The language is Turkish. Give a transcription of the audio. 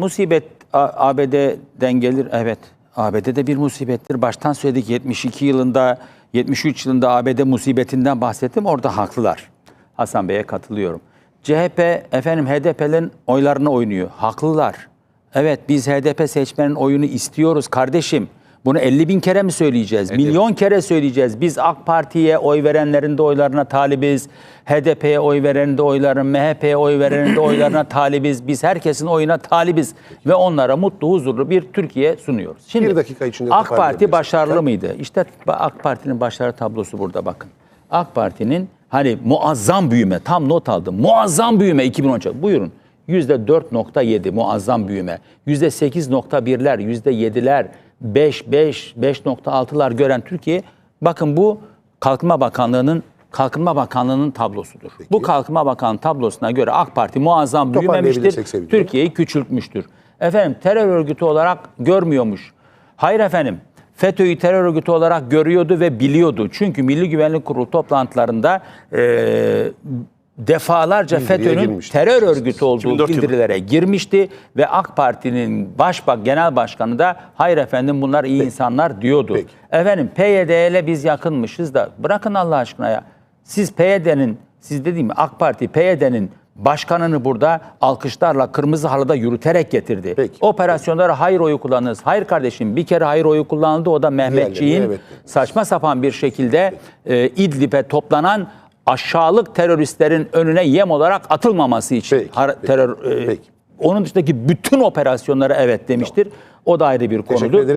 musibet ABD'den gelir. Evet. ABD'de bir musibettir. Baştan söyledik 72 yılında, 73 yılında ABD musibetinden bahsettim. Orada haklılar. Hasan Bey'e katılıyorum. CHP efendim HDP'nin oylarını oynuyor. Haklılar. Evet biz HDP seçmenin oyunu istiyoruz kardeşim. Bunu 50 bin kere mi söyleyeceğiz? Milyon kere söyleyeceğiz. Biz AK Parti'ye oy verenlerin de oylarına talibiz. HDP'ye oy verenin de oyların, MHP'ye oy verenin de oylarına talibiz. Biz herkesin oyuna talibiz. Ve onlara mutlu, huzurlu bir Türkiye sunuyoruz. Şimdi Bir dakika içinde AK Parti başarılı mıydı? İşte AK Parti'nin başarı tablosu burada bakın. AK Parti'nin hani muazzam büyüme, tam not aldım. Muazzam büyüme 2013. Buyurun. %4.7 muazzam büyüme. %8.1'ler, %7'ler, 5, 5, 5.6'lar gören Türkiye. Bakın bu Kalkınma Bakanlığı'nın Kalkınma Bakanlığı'nın tablosudur. Bu Kalkınma Bakanlığı tablosuna göre AK Parti muazzam büyümemiştir. Türkiye'yi küçültmüştür. Efendim terör örgütü olarak görmüyormuş. Hayır efendim. FETÖ'yü terör örgütü olarak görüyordu ve biliyordu. Çünkü Milli Güvenlik Kurulu toplantılarında eee, defalarca FETÖ'nün terör örgütü olduğu 2004 yılı. bildirilere girmişti ve AK Parti'nin başbak genel başkanı da hayır efendim bunlar iyi insanlar diyordu. Peki. Efendim PYD ile biz yakınmışız da bırakın Allah aşkına ya. Siz PYD'nin siz dediğim AK Parti PYD'nin başkanını burada alkışlarla kırmızı halıda yürüterek getirdi. Peki. Operasyonlara hayır oyu kullanınız. Hayır kardeşim bir kere hayır oyu kullanıldı o da Mehmetçiğin evet saçma sapan bir şekilde e, İdlib'e toplanan aşağılık teröristlerin önüne yem olarak atılmaması için Peki, har- peki, terör e, peki. onun dışındaki bütün operasyonlara evet demiştir. O da ayrı bir konudur.